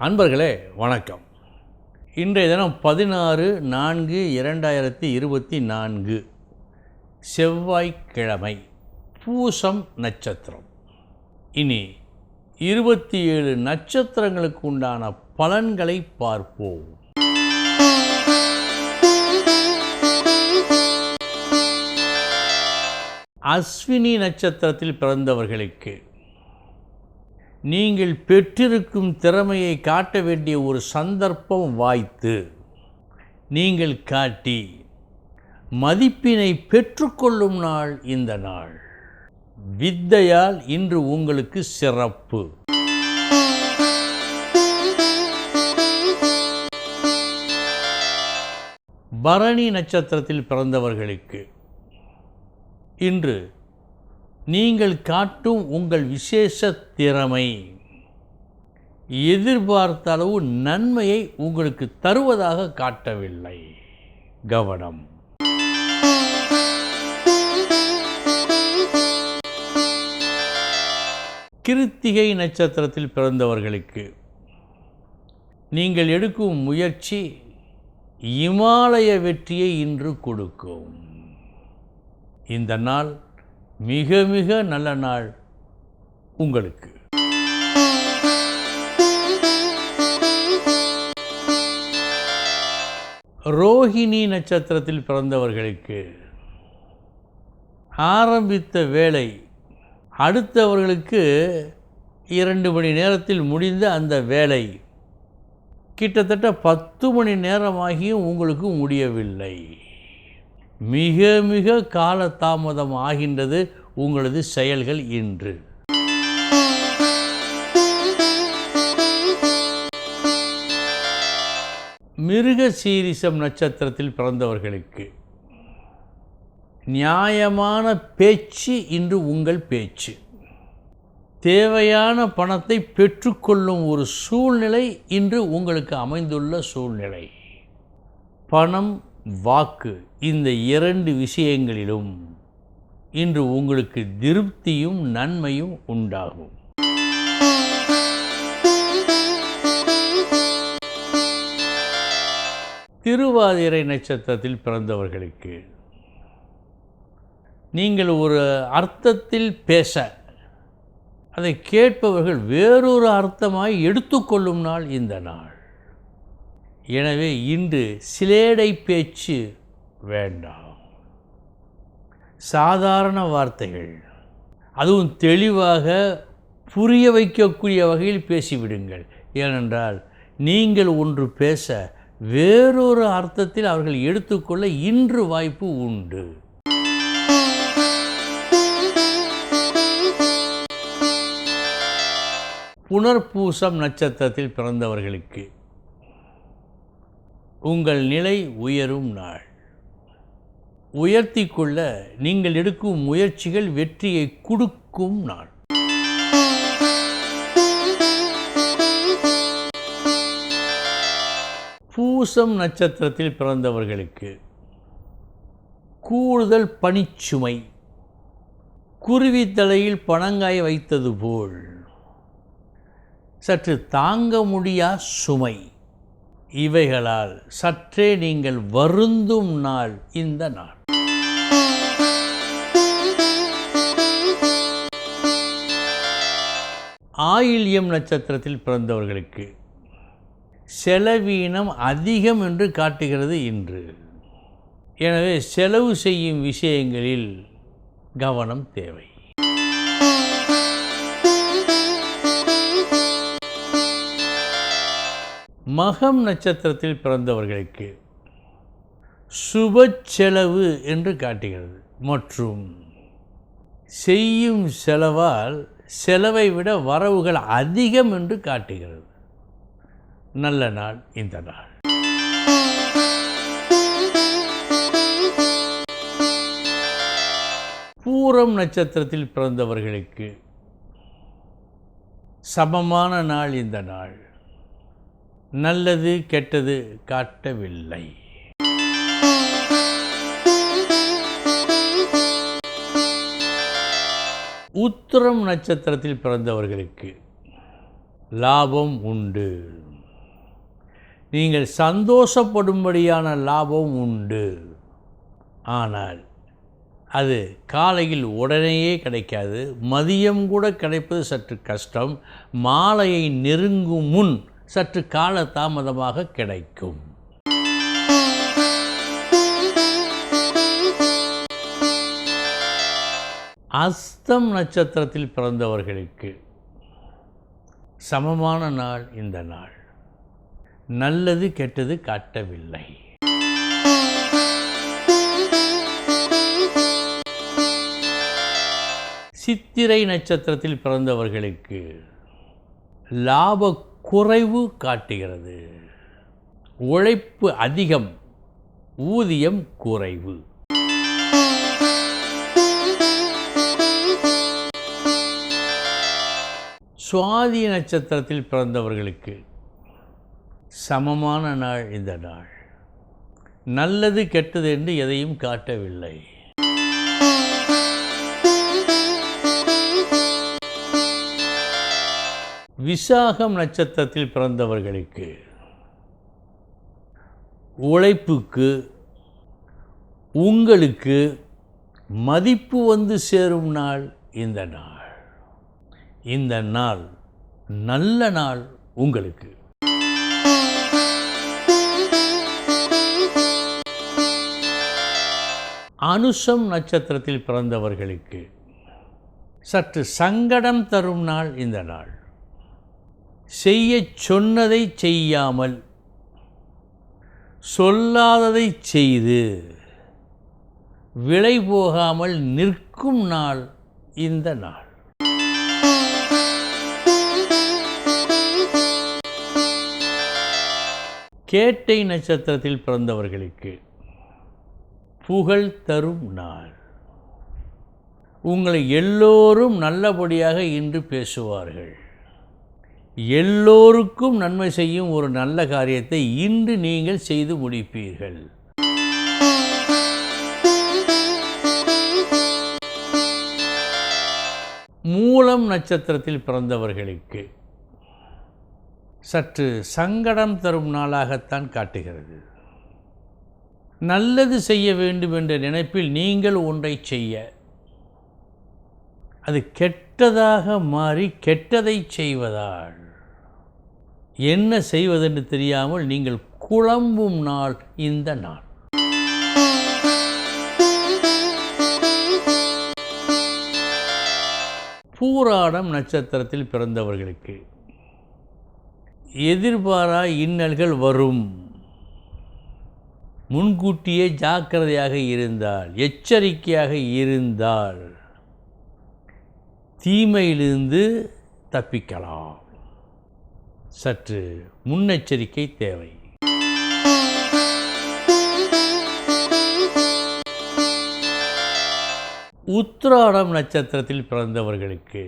அன்பர்களே வணக்கம். இன்றைய தினம் பதினாறு நான்கு இரண்டாயிரத்தி இருபத்தி நான்கு. செவ்வாய்க்கிழமை பூசம் நட்சத்திரம். இனி இருபத்தி ஏழு நட்சத்திரங்களுக்கு உண்டான பலன்களை பார்ப்போம். அஸ்வினி நட்சத்திரத்தில் பிறந்தவர்களுக்கு நீங்கள் பெற்றிருக்கும் திறமையை காட்ட வேண்டிய ஒரு சந்தர்ப்பம் வாய்த்து நீங்கள் காட்டி மதிப்பினை பெற்றுக்கொள்ளும் நாள் இந்த நாள். வித்தையால் இன்று உங்களுக்கு சிறப்பு. பரணி நட்சத்திரத்தில் பிறந்தவர்களுக்கு இன்று நீங்கள் காட்டும் உங்கள் விசேஷ திறமை. எதிர்பார்த்த அளவு நன்மையை உங்களுக்கு தருவதாக காட்டவில்லை. கவனம். கிருத்திகை நட்சத்திரத்தில் பிறந்தவர்களுக்கு நீங்கள் எடுக்கும் முயற்சி இமாலய வெற்றியை இன்று கொடுக்கும். இந்த நாள் மிக மிக நல்ல நாள் உங்களுக்கு. ரோஹிணி நட்சத்திரத்தில் பிறந்தவர்களுக்கு ஆரம்பித்த வேலை அடுத்தவர்களுக்கு இரண்டு மணி நேரத்தில் முடிந்த அந்த வேலை கிட்டத்தட்ட பத்து மணி நேரமாகியும் உங்களுக்கு முடியவில்லை. மிக மிக காலதாமதம் ஆகின்றது உங்களது செயல்கள் இன்று. மிருக சீரிசம் நட்சத்திரத்தில் பிறந்தவர்களுக்கு நியாயமான பேச்சு இன்று உங்கள் பேச்சு. தேவையான பணத்தை பெற்றுக்கொள்ளும் ஒரு சூழ்நிலை இன்று உங்களுக்கு அமைந்துள்ள சூழ்நிலை. பணம் வாக்கு இந்த இரண்டு விஷயங்களிலும் இன்று உங்களுக்கு திருப்தியும் நன்மையும் உண்டாகும். திருவாதிரை நட்சத்திரத்தில் பிறந்தவர்களுக்கு நீங்கள் ஒரு அர்த்தத்தில் பேச அதை கேட்பவர்கள் வேறொரு அர்த்தமாய் எடுத்துக்கொள்ளும் நாள் இந்த நாள். எனவே இன்று சிலேடை பேச்சு வேண்டாம். சாதாரண வார்த்தைகள். அதுவும் தெளிவாக புரிய வைக்கக்கூடிய வகையில் பேசிவிடுங்கள். ஏனென்றால் நீங்கள் ஒன்று பேச வேறொரு அர்த்தத்தில் அவர்கள் எடுத்துக்கொள்ள இன்று வாய்ப்பு உண்டு. புனர்பூசம் நட்சத்திரத்தில் பிறந்தவர்களுக்கு உங்கள் நிலை உயரும் நாள். உயர்த்தி கொள்ள நீங்கள் எடுக்கும் முயற்சிகள் வெற்றியை கொடுக்கும் நாள். பூசம் நட்சத்திரத்தில் பிறந்தவர்களுக்கு கூடுதல் பணிச்சுமை. குருவி தலையில் பணங்காய் வைத்தது போல். சற்று தாங்க முடியா சுமை. இவைகளால் சற்றே நீங்கள் வருந்தும் நாள் இந்த நாள். ஆயில்யம் நட்சத்திரத்தில் பிறந்தவர்களுக்கு செலவீனம் அதிகம் என்று காட்டுகிறது இன்று. எனவே செலவு செய்யும் விஷயங்களில் கவனம் தேவை. மகம் நட்சத்திரத்தில் பிறந்தவர்களுக்கு சுப செலவு என்று காட்டுகிறது. மற்றும் செய்யும் செலவால் செலவை விட வரவுகள் அதிகம் என்று காட்டுகிறது. நல்ல நாள் இந்த நாள். பூரம் நட்சத்திரத்தில் பிறந்தவர்களுக்கு சமமான நாள் இந்த நாள். நல்லது கெட்டது காட்டவில்லை. உத்திரம் நட்சத்திரத்தில் பிறந்தவர்களுக்கு லாபம் உண்டு. நீங்கள் சந்தோஷப்படும்படியான லாபம் உண்டு. ஆனால் அது காலையில் உடனேயே கிடைக்காது. மதியம் கூட கிடைப்பது சற்று கஷ்டம். மாலையை நெருங்கும் முன் சற்று கால தாமதமாக கிடைக்கும். அஸ்தம் நட்சத்திரத்தில் பிறந்தவர்களுக்கு சமமான நாள் இந்த நாள். நல்லது கெட்டது காட்டவில்லை. சித்திரை நட்சத்திரத்தில் பிறந்தவர்களுக்கு லாப குறைவு காட்டுகிறது. உழைப்பு அதிகம் ஊதியம் குறைவு. சுவாதி நட்சத்திரத்தில் பிறந்தவர்களுக்கு சமமான நாள் இந்த நாள். நல்லது கெட்டது என்று எதையும் காட்டவில்லை. விசாகம் நட்சத்திரத்தில் பிறந்தவர்களுக்கு உழைப்புக்கு உங்களுக்கு மதிப்பு வந்து சேரும் நாள் இந்த நாள். இந்த நாள் நல்ல நாள் உங்களுக்கு. அனுஷம் நட்சத்திரத்தில் பிறந்தவர்களுக்கு சற்று சங்கடம் தரும் நாள் இந்த நாள். செய்ய சொன்னதை செய்யாமல் சொல்லாததை செய்து விலை போகாமல் நிற்கும் நாள் இந்த நாள். கேட்டை நட்சத்திரத்தில் பிறந்தவர்களுக்கு புகழ் தரும் நாள். உங்களை எல்லோரும் நல்லபடியாக இன்று பேசுவார்கள். எல்லோருக்கும் நன்மை செய்யும் ஒரு நல்ல காரியத்தை இன்று நீங்கள் செய்து முடிப்பீர்கள். மூலம் நட்சத்திரத்தில் பிறந்தவர்களுக்கு சற்று சங்கடம் தரும் நாளாகத்தான் காட்டுகிறது. நல்லது செய்ய வேண்டும் என்ற நினைப்பில் நீங்கள் ஒன்றை செய்ய. அது கெட்டதாக மாறி கெட்டதை செய்வதால். என்ன செய்வதென்று தெரியாமல் நீங்கள் குழம்பும் நாள் இந்த நாள். பூராடம் நட்சத்திரத்தில் பிறந்தவர்களுக்கு எதிர்பாரா இன்னல்கள் வரும். முன்கூட்டியே ஜாக்கிரதையாக இருந்தால் எச்சரிக்கையாக இருந்தால் தீமையிலிருந்து தப்பிக்கலாம். சற்று முன்னெச்சரிக்கை தேவை. உத்திராடம் நட்சத்திரத்தில் பிறந்தவர்களுக்கு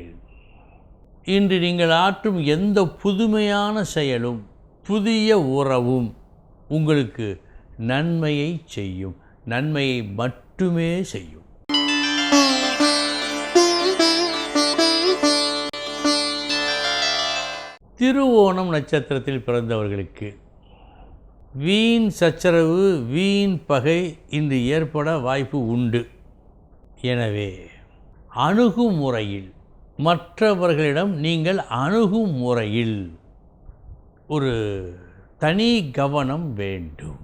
இன்று நீங்கள் ஆற்றும் எந்த புதுமையான செயலும் புதிய உறவும் உங்களுக்கு நன்மையை செய்யும் நன்மையை மட்டுமே செய்யும். திருவோணம் நட்சத்திரத்தில் பிறந்தவர்களுக்கு. வீண் சச்சரவு வீண் பகை இன்று ஏற்பட வாய்ப்பு உண்டு. எனவே அணுகுமுறையில் மற்றவர்களிடம் நீங்கள் அணுகும் முறையில் ஒரு தனி கவனம் வேண்டும்.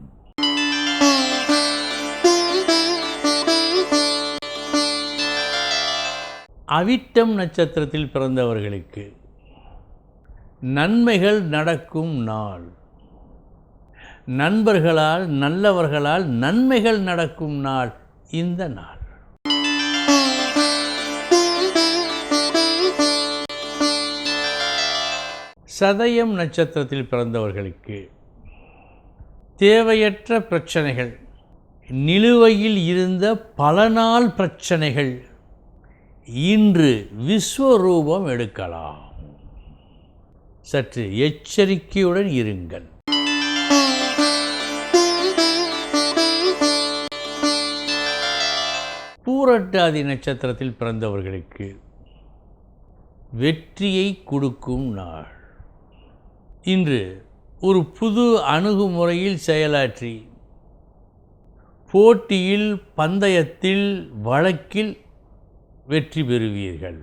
அவிட்டம் நட்சத்திரத்தில் பிறந்தவர்களுக்கு நன்மைகள் நடக்கும் நாள். நண்பர்களால் நல்லவர்களால் நன்மைகள் நடக்கும் நாள் இந்த நாள். சதயம் நட்சத்திரத்தில் பிறந்தவர்களுக்கு தேவையற்ற பிரச்சனைகள் நிலுவையில் இருந்த பல நாள் பிரச்சனைகள் இன்று விஸ்வரூபம் எடுக்கலாம். சற்று எச்சரிக்கையுடன் இருங்கள். பூரட்டாதி நட்சத்திரத்தில் பிறந்தவர்களுக்கு வெற்றியை கொடுக்கும் நாள். இன்று ஒரு புது அணுகுமுறையில் செயலாற்றி போட்டியில் பந்தயத்தில் வழக்கில் வெற்றி பெறுவீர்கள்.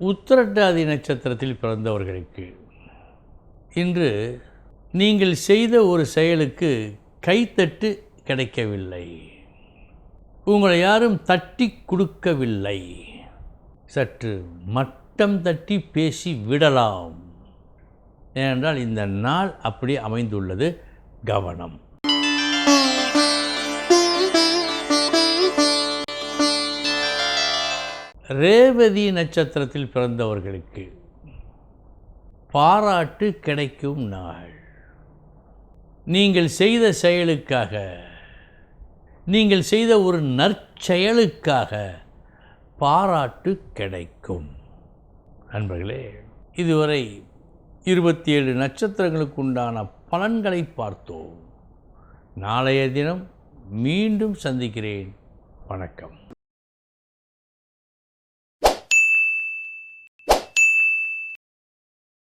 உத்திரட்டாதி நட்சத்திரத்தில் பிறந்தவர்களுக்கு இன்று நீங்கள் செய்த ஒரு செயலுக்கு கைத்தட்டு கிடைக்கவில்லை. உங்களை யாரும் தட்டி கொடுக்கவில்லை. சற்று மட்டம் தட்டி பேசி விடலாம். ஏனென்றால் இந்த நாள் அப்படி அமைந்துள்ளது. கவனம். ரேவதி நட்சத்திரத்தில் பிறந்தவர்களுக்கு பாராட்டு கிடைக்கும் நாள். நீங்கள் செய்த செயலுக்காக நீங்கள் செய்த ஒரு நற்செயலுக்காக பாராட்டு கிடைக்கும். நண்பர்களே இதுவரை இருபத்தி ஏழு நட்சத்திரங்களுக்கு உண்டான பலன்களை பார்த்தோம். நாளைய தினம் மீண்டும் சந்திக்கிறேன். வணக்கம்.